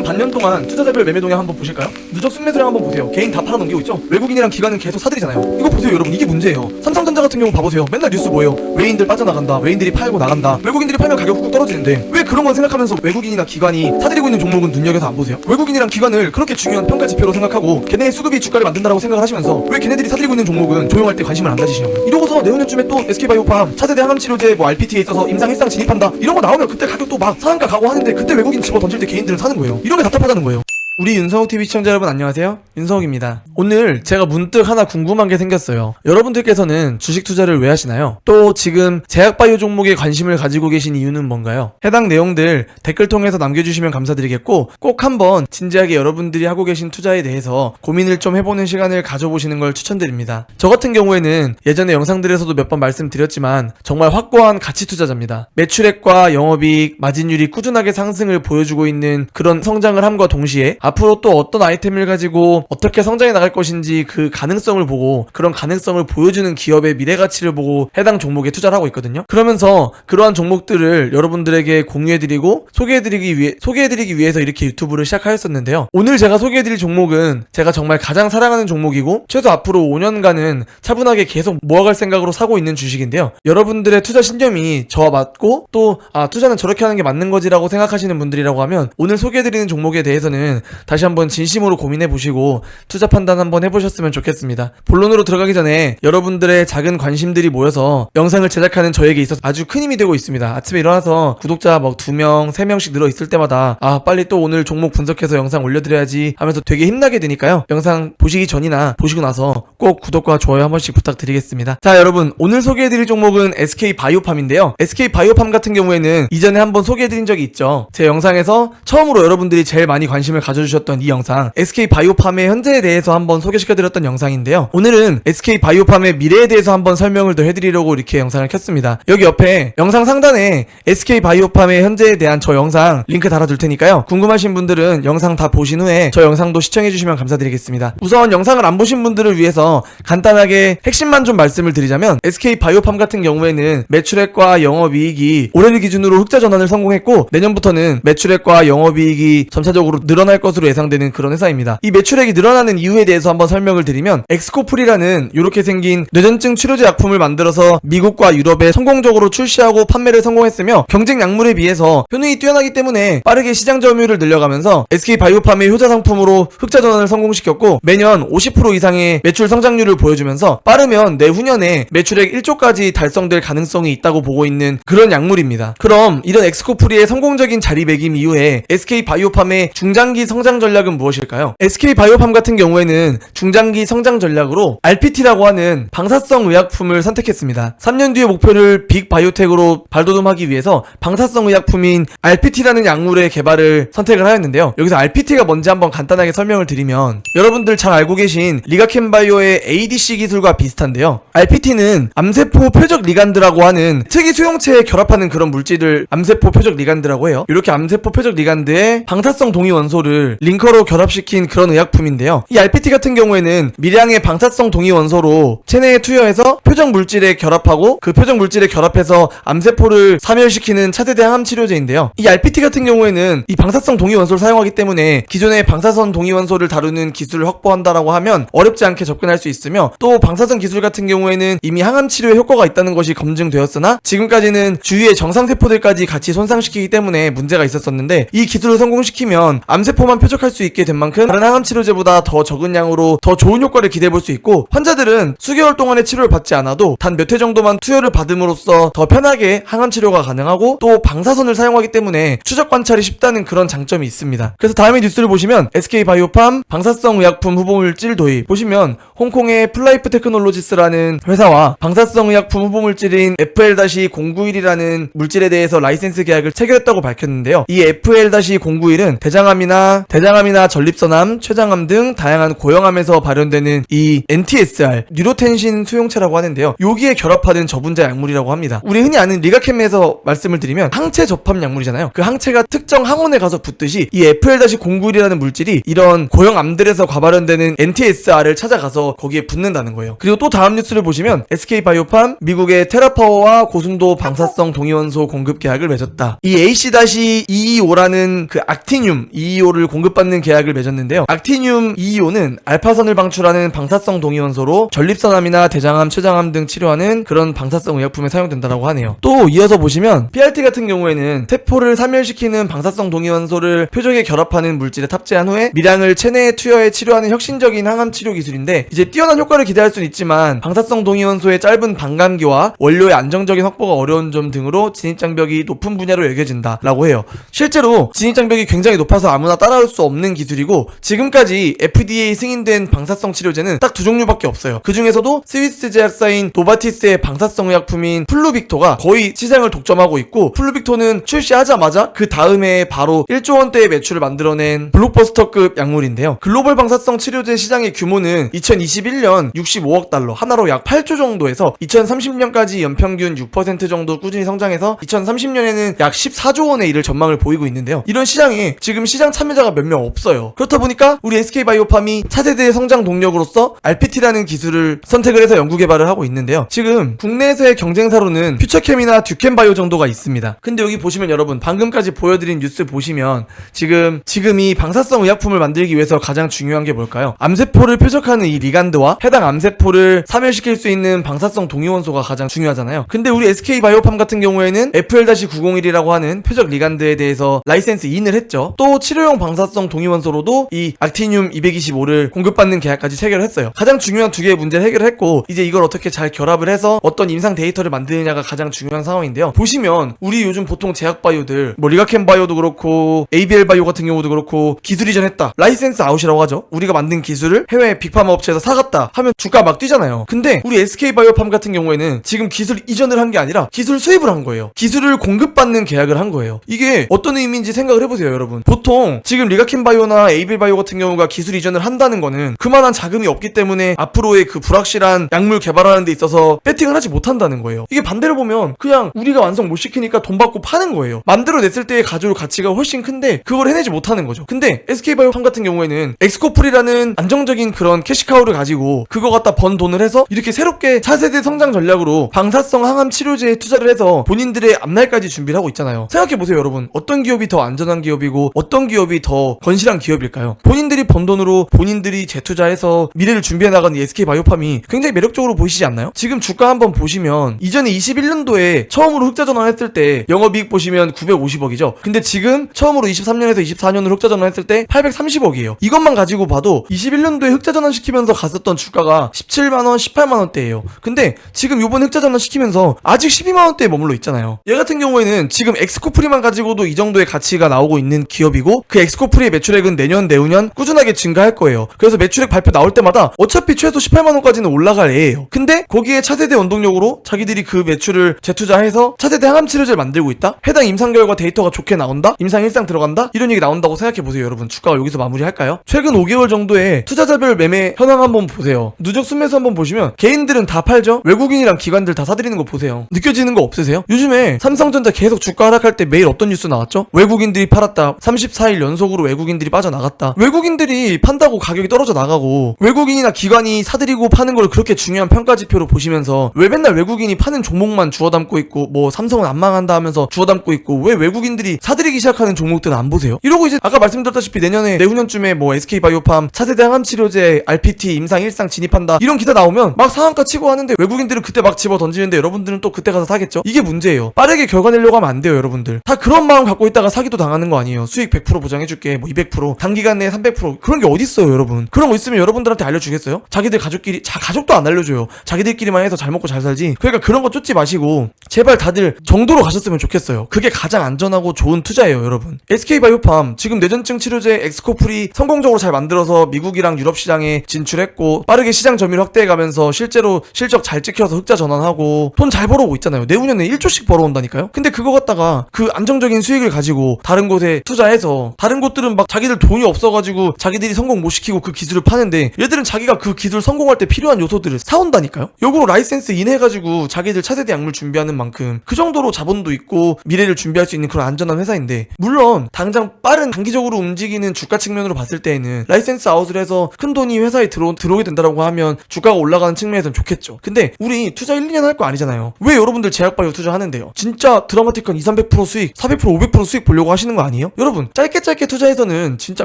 최근 반년 동안 투자자별 매매 동향 한번 보실까요? 누적 순매수량 한번 보세요. 개인 다 팔아넘기고 있죠? 외국인이랑 기관은 계속 사들이잖아요. 이거 보세요, 여러분. 이게 문제예요. 삼성전자 같은 경우 봐보세요. 맨날 뉴스 뭐예요? 외인들 빠져나간다. 외인들이 팔고 나간다. 외국인들이 팔면 가격 훅 떨어지는데 왜 그런 건 생각하면서 외국인이나 기관이 사들이고 있는 종목은 눈여겨서 안 보세요? 외국인이랑 기관을 그렇게 중요한 평가 지표로 생각하고 걔네의 수급이 주가를 만든다라고 생각을 하시면서 왜 걔네들이 사들이고 있는 종목은 조용할 때 관심을 안 가지시냐고요. 이러고서 내후년쯤에 또 SK바이오팜 차세대 항암치료제 뭐 RPT에 있어서 임상 일상 진입한다 이런 거 나오면 그때 가격 또막 상한가 가고 하는데 그때 외국인 집어 던질 때 개인들은 사는 거예요. 이런 게 답답하다는 거예요. 우리 윤성욱 TV 시청자 여러분 안녕하세요. 윤성욱입니다. 오늘 제가 문득 하나 궁금한 게 생겼어요. 여러분들께서는 주식 투자를 왜 하시나요? 또 지금 제약바이오 종목에 관심을 가지고 계신 이유는 뭔가요? 해당 내용들 댓글 통해서 남겨주시면 감사드리겠고 꼭 한번 진지하게 여러분들이 하고 계신 투자에 대해서 고민을 좀 해보는 시간을 가져보시는 걸 추천드립니다. 저 같은 경우에는 예전에 영상들에서도 몇 번 말씀드렸지만 정말 확고한 가치 투자자입니다. 매출액과 영업이익, 마진율이 꾸준하게 상승을 보여주고 있는 그런 성장을 함과 동시에 앞으로 또 어떤 아이템을 가지고 어떻게 성장해 나갈 것인지 그 가능성을 보고 그런 가능성을 보여주는 기업의 미래 가치를 보고 해당 종목에 투자를 하고 있거든요. 그러면서 그러한 종목들을 여러분들에게 공유해드리고 소개해드리기 위해 소개해드리기 위해서 이렇게 유튜브를 시작하였었는데요. 오늘 제가 소개해드릴 종목은 제가 정말 가장 사랑하는 종목이고 최소 앞으로 5년간은 차분하게 계속 모아갈 생각으로 사고 있는 주식인데요. 여러분들의 투자 신념이 저와 맞고 또 아 투자는 저렇게 하는 게 맞는 거지라고 생각하시는 분들이라고 하면 오늘 소개해드리는 종목에 대해서는 다시 한번 진심으로 고민해 보시고 투자 판단 한번 해보셨으면 좋겠습니다. 본론으로 들어가기 전에 여러분들의 작은 관심들이 모여서 영상을 제작하는 저에게 있어서 아주 큰 힘이 되고 있습니다. 아침에 일어나서 구독자 막두 명, 세 명씩 늘어 있을 때마다 아 빨리 또 오늘 종목 분석해서 영상 올려드려야지 하면서 되게 힘나게 되니까요. 영상 보시기 전이나 보시고 나서 꼭 구독과 좋아요 한 번씩 부탁드리겠습니다. 자 여러분 오늘 소개해드릴 종목은 SK 바이오팜인데요. SK 바이오팜 같은 경우에는 이전에 한번 소개해드린 적이 있죠. 제 영상에서 처음으로 여러분들이 제일 많이 관심을 가져 주셨던 이 영상 SK 바이오팜의 현재에 대해서 한번 소개시켜드렸던 영상인데요. 오늘은 SK 바이오팜의 미래에 대해서 한번 설명을 더 해드리려고 이렇게 영상을 켰습니다. 여기 옆에 영상 상단에 SK 바이오팜의 현재에 대한 저 영상 링크 달아둘 테니까요. 궁금하신 분들은 영상 다 보신 후에 저 영상도 시청해주시면 감사드리겠습니다. 우선 영상을 안 보신 분들을 위해서 간단하게 핵심만 좀 말씀을 드리자면 SK 바이오팜 같은 경우에는 매출액과 영업이익이 올해를 기준으로 흑자 전환을 성공했고 내년부터는 매출액과 영업이익이 점차적으로 늘어날 것 으로 예상되는 그런 회사입니다. 이 매출액이 늘어나는 이유에 대해서 한번 설명을 드리면 엑스코프리라는 이렇게 생긴 뇌전증 치료제 약품을 만들어서 미국과 유럽에 성공적으로 출시하고 판매를 성공했으며 경쟁 약물에 비해서 효능이 뛰어나기 때문에 빠르게 시장 점유율을 늘려가면서 SK 바이오팜의 효자 상품으로 흑자 전환을 성공시켰고 매년 50% 이상의 매출 성장률을 보여주면서 빠르면 내후년에 매출액 1조까지 달성될 가능성이 있다고 보고 있는 그런 약물입니다. 그럼 이런 엑스코프리의 성공적인 자리매김 이후에 SK 바이오팜의 중장기 성장 전략은 무엇일까요? SK 바이오팜 같은 경우에는 중장기 성장 전략으로 RPT라고 하는 방사성 의약품을 선택했습니다. 3년 뒤의 목표를 빅 바이오텍으로 발돋움하기 위해서 방사성 의약품인 RPT라는 약물의 개발을 선택을 하였는데요. 여기서 RPT가 뭔지 한번 간단하게 설명을 드리면 여러분들 잘 알고 계신 리가켄 바이오의 ADC 기술과 비슷한데요. RPT는 암세포 표적 리간드라고 하는 특이 수용체에 결합하는 그런 물질을 암세포 표적 리간드라고 해요. 이렇게 암세포 표적 리간드에 방사성 동위 원소를 링커로 결합시킨 그런 의약품인데요. 이 RPT 같은 경우에는 미량의 방사성 동위 원소로 체내에 투여해서 표적 물질에 결합하고 그 표적 물질에 결합해서 암세포를 사멸시키는 차세대 항암 치료제인데요. 이 RPT 같은 경우에는 이 방사성 동위 원소를 사용하기 때문에 기존의 방사선 동위 원소를 다루는 기술을 확보한다라고 하면 어렵지 않게 접근할 수 있으며 또 방사선 기술 같은 경우에는 이미 항암 치료에 효과가 있다는 것이 검증되었으나 지금까지는 주위의 정상 세포들까지 같이 손상시키기 때문에 문제가 있었었는데 이 기술을 성공시키면 암세포만 표적할 수 있게 된 만큼 다른 항암 치료제보다 더 적은 양으로 더 좋은 효과를 기대해 볼 수 있고 환자들은 수개월 동안의 치료를 받지 않아도 단 몇 회 정도만 투여를 받음으로써 더 편하게 항암 치료가 가능하고 또 방사선을 사용하기 때문에 추적 관찰이 쉽다는 그런 장점이 있습니다. 그래서 다음에 뉴스를 보시면 SK 바이오팜 방사성 의약품 후보물질 도입 보시면 홍콩의 플라이프 테크놀로지스라는 회사와 방사성 의약품 후보물질인 FL-091이라는 물질에 대해서 라이센스 계약을 체결했다고 밝혔는데요. 이 FL-091은 대장암이나 대장암이나 전립선암, 췌장암 등 다양한 고형암에서 발현되는 이 NTSR 뉴로텐신 수용체라고 하는데요. 여기에 결합하는 저분자 약물이라고 합니다. 우리 흔히 아는 리가캠에서 말씀을 드리면 항체 접합 약물이잖아요. 그 항체가 특정 항원에 가서 붙듯이 이 FL-09일이라는 물질이 이런 고형암들에서 과발현되는 NTSR을 찾아가서 거기에 붙는다는 거예요. 그리고 또 다음 뉴스를 보시면 SK 바이오팜 미국의 테라파워와 고순도 방사성 동위원소 공급 계약을 맺었다. 이 AC-225라는 그 악티늄 225를 공 급받는 계약을 맺었는데요. 악티늄 225는 알파선을 방출하는 방사성 동위원소로 전립선암이나 대장암, 췌장암 등 치료하는 그런 방사성 의약품에 사용된다고 하네요. 또 이어서 보시면 PRT 같은 경우에는 세포를 사멸시키는 방사성 동위원소를 표적에 결합하는 물질에 탑재한 후에 미량을 체내에 투여해 치료하는 혁신적인 항암 치료 기술인데 이제 뛰어난 효과를 기대할 수는 있지만 방사성 동위원소의 짧은 반감기와 원료의 안정적인 확보가 어려운 점 등으로 진입장벽이 높은 분야로 여겨진다라고 해요. 실제로 진입장벽이 굉장히 높아서 아무나 따라올 수 없는 기술이고 지금까지 FDA 승인된 방사성 치료제는 딱 두 종류밖에 없어요. 그 중에서도 스위스 제약사인 노바티스의 방사성 의약품인 플루빅토가 거의 시장을 독점하고 있고 플루빅토는 출시하자마자 그 다음에 바로 1조 원대의 매출을 만들어낸 블록버스터급 약물인데요. 글로벌 방사성 치료제 시장의 규모는 2021년 65억 달러, 하나로 약 8조 정도에서 2030년까지 연평균 6% 정도 꾸준히 성장해서 2030년에는 약 14조 원에 이를 전망을 보이고 있는데요. 이런 시장에 지금 시장 참여자가 몇 명 없어요. 그렇다 보니까 우리 SK바이오팜이 차세대의 성장 동력으로서 RPT라는 기술을 선택을 해서 연구 개발을 하고 있는데요. 지금 국내에서의 경쟁사로는 퓨처캠이나 듀캠바이오 정도가 있습니다. 근데 여기 보시면 여러분 방금까지 보여드린 뉴스 보시면 지금 지금 이 방사성 의약품을 만들기 위해서 가장 중요한 게 뭘까요? 암세포를 표적하는 이 리간드와 해당 암세포를 사멸시킬 수 있는 방사성 동위원소가 가장 중요하잖아요. 근데 우리 SK 바이오팜 같은 경우에는 FL-901이라고 하는 표적 리간드에 대해서 라이센스 인을 했죠. 또 치료용 방사 성 동위원소로도 이 악티늄 225를 공급받는 계약까지 체결했어요. 가장 중요한 두 개의 문제를 해결했고 이제 이걸 어떻게 잘 결합을 해서 어떤 임상 데이터를 만드느냐가 가장 중요한 상황인데요. 보시면 우리 요즘 보통 제약 바이오들 뭐 리가캠 바이오도 그렇고 ABL 바이오 같은 경우도 그렇고 기술 이전했다. 라이센스 아웃이라고 하죠. 우리가 만든 기술을 해외 빅파마 업체에서 사갔다 하면 주가 막 뛰잖아요. 근데 우리 SK 바이오팜 같은 경우에는 지금 기술 이전을 한 게 아니라 기술 수입을 한 거예요. 기술을 공급받는 계약을 한 거예요. 이게 어떤 의미인지 생각을 해보세요, 여러분. 보통 지금 리가캠 바이오나 에이빌 바이오 같은 경우가 기술 이전을 한다는 거는 그만한 자금이 없기 때문에 앞으로의 그 불확실한 약물 개발하는 데 있어서 배팅을 하지 못한다는 거예요. 이게 반대로 보면 그냥 우리가 완성 못 시키니까 돈 받고 파는 거예요. 만들어냈을 때의 가져올 가치가 훨씬 큰데 그걸 해내지 못하는 거죠. 근데 SK바이오팜 같은 경우에는 엑스코플이라는 안정적인 그런 캐시카우를 가지고 그거 갖다 번 돈을 해서 이렇게 새롭게 차세대 성장 전략으로 방사성 항암 치료제에 투자를 해서 본인들의 앞날까지 준비를 하고 있잖아요. 생각해보세요, 여러분. 어떤 기업이 더 안전한 기업이고 어떤 기업이 더 건실한 기업일까요? 본인들이 번 돈으로 본인들이 재투자해서 미래를 준비해 나가는 이 SK바이오팜이 굉장히 매력적으로 보이시지 않나요? 지금 주가 한번 보시면 이전에 21년도에 처음으로 흑자 전환했을 때 영업이익 보시면 950억이죠. 근데 지금 처음으로 23년에서 24년으로 흑자 전환했을 때 830억이에요. 이것만 가지고 봐도 21년도에 흑자 전환 시키면서 갔었던 주가가 17만 원, 18만 원대예요. 근데 지금 요번 흑자 전환 시키면서 아직 12만 원대에 머물러 있잖아요. 얘 같은 경우에는 지금 엑스코프리만 가지고도 이 정도의 가치가 나오고 있는 기업이고 그 엑스코프리 의 매출액은 내년 내후년 꾸준하게 증가할 거예요. 그래서 매출액 발표 나올 때마다 어차피 최소 18만 원까지는 올라갈 애예요. 근데 거기에 차세대 원동력으로 자기들이 그 매출을 재투자해서 차세대 항암 치료제를 만들고 있다. 해당 임상 결과 데이터가 좋게 나온다. 임상 일상 들어간다. 이런 얘기 나온다고 생각해 보세요, 여러분. 주가가 여기서 마무리할까요? 최근 5개월 정도의 투자자별 매매 현황 한번 보세요. 누적 순매수 한번 보시면 개인들은 다 팔죠. 외국인이랑 기관들 다 사들이는 거 보세요. 느껴지는 거 없으세요? 요즘에 삼성전자 계속 주가 하락할 때 매일 어떤 뉴스 나왔죠? 외국인들이 팔았다. 34일 연속으로 외국인들이 빠져나갔다. 외국인들이 판다고 가격이 떨어져 나가고 외국인이나 기관이 사들이고 파는 걸 그렇게 중요한 평가 지표로 보시면서 왜 맨날 외국인이 파는 종목만 주워 담고 있고 뭐 삼성은 안 망한다 하면서 주워 담고 있고 왜 외국인들이 사들이기 시작하는 종목들은 안 보세요? 이러고 이제 아까 말씀드렸다시피 내년에 내후년쯤에 뭐 SK바이오팜 차세대 항암 치료제 RPT 임상 1상 진입한다 이런 기사 나오면 막 상한가 치고 하는데 외국인들은 그때 막 집어 던지는데 여러분들은 또 그때 가서 사겠죠? 이게 문제예요. 빠르게 결과 내려고 하면 안 돼요, 여러분들. 다 그런 마음 갖고 있다가 사기도 당하는 거 아니에요. 수익 100% 보장해줄게, 뭐 200%, 단기간 내에 300% 정도로 그런 게 어딨어요 여러분. 그런 거 있으면 여러분들한테 알려주겠어요? 자기들 가족끼리 자 가족도 안 알려줘요. 자기들끼리만 해서 잘 먹고 잘 살지. 그러니까 그런 거 쫓지 마시고 제발 다들 정도로 가셨으면 좋겠어요. 그게 가장 안전하고 좋은 투자예요 여러분. SK바이오팜 지금 뇌전증 치료제 엑스코풀이 성공적으로 잘 만들어서 미국이랑 유럽 시장에 진출했고 빠르게 시장 점유율 확대해가면서 실제로 실적 잘 찍혀서 흑자 전환하고 돈 잘 벌어오고 있잖아요. 내후년에 1조씩 벌어온다니까요. 근데 그거 갖다가 그 안정적인 수익을 가지고 다른 곳에 투자해서 다른 곳 들은 막 자기들 돈이 없어가지고 자기들이 성공 못 시키고 그 기술을 파는데 얘들은 자기가 그 기술 성공할 때 필요한 요소들을 사온다니까요? 역으로 라이센스 인해가지고 자기들 차세대 약물 준비하는 만큼 그 정도로 자본도 있고 미래를 준비할 수 있는 그런 안전한 회사인데 물론 당장 빠른 단기적으로 움직이는 주가 측면으로 봤을 때에는 라이센스 아웃을 해서 큰 돈이 회사에 들어, 들어오게 된다라고 하면 주가가 올라가는 측면에선 좋겠죠. 근데 우리 투자 1, 2년 할 거 아니잖아요. 왜 여러분들 제약바이오 투자하는데요? 진짜 드라마틱한 2, 300% 수익 400% 500% 수익 보려고 하시는 거 아니에요? 여러분 짧게 짧게 투자해 서는 진짜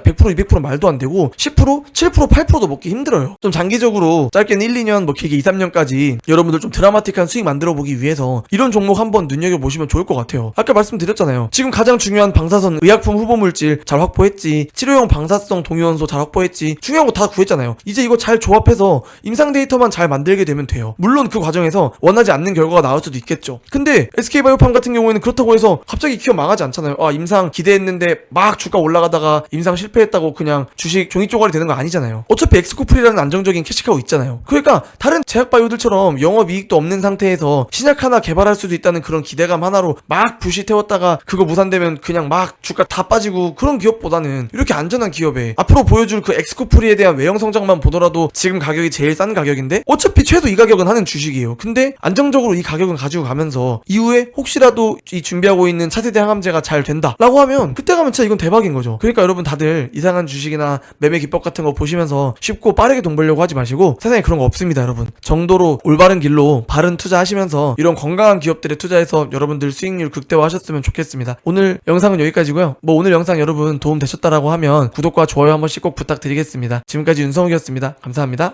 100% 200% 말도 안 되고 10% 7% 8%도 먹기 힘들어요. 좀 장기적으로 짧게는 1, 2년 뭐 길게 2, 3년까지 여러분들 좀 드라마틱한 수익 만들어 보기 위해서 이런 종목 한번 눈여겨 보시면 좋을 것 같아요. 아까 말씀드렸잖아요. 지금 가장 중요한 방사선 의약품 후보 물질 잘 확보했지 치료용 방사성 동위원소 잘 확보했지 중요한 거 다 구했잖아요. 이제 이거 잘 조합해서 임상 데이터만 잘 만들게 되면 돼요. 물론 그 과정에서 원하지 않는 결과가 나올 수도 있겠죠. 근데 SK바이오팜 같은 경우에는 그렇다고 해서 갑자기 기업 망하지 않잖아요. 아 임상 기대했는데 막 주가 올라가 다가 임상 실패했다고 그냥 주식 종이 쪼가리 되는 거 아니잖아요. 어차피 엑스코플이라는 안정적인 캐시카우 있잖아요. 그러니까 다른 제약 바이오들처럼 영업 이익도 없는 상태에서 신약 하나 개발할 수도 있다는 그런 기대감 하나로 막 부시 태웠다가 그거 무산되면 그냥 막 주가 다 빠지고 그런 기업보다는 이렇게 안전한 기업에 앞으로 보여줄 그 엑스코플리에 대한 외형 성장만 보더라도 지금 가격이 제일 싼 가격인데 어차피 최소 이 가격은 하는 주식이에요. 근데 안정적으로 이 가격은 가지고 가면서 이후에 혹시라도 이 준비하고 있는 차세대 항암제가 잘 된다 라고 하면 그때 가면 진짜 이건 대박인 거죠 그러니까 여러분 다들 이상한 주식이나 매매 기법 같은 거 보시면서 쉽고 빠르게 돈 벌려고 하지 마시고 세상에 그런 거 없습니다 여러분. 정도로 올바른 길로 바른 투자하시면서 이런 건강한 기업들에 투자해서 여러분들 수익률 극대화하셨으면 좋겠습니다. 오늘 영상은 여기까지고요. 뭐 오늘 영상 여러분 도움 되셨다라고 하면 구독과 좋아요 한 번씩 꼭 부탁드리겠습니다. 지금까지 윤성욱이었습니다. 감사합니다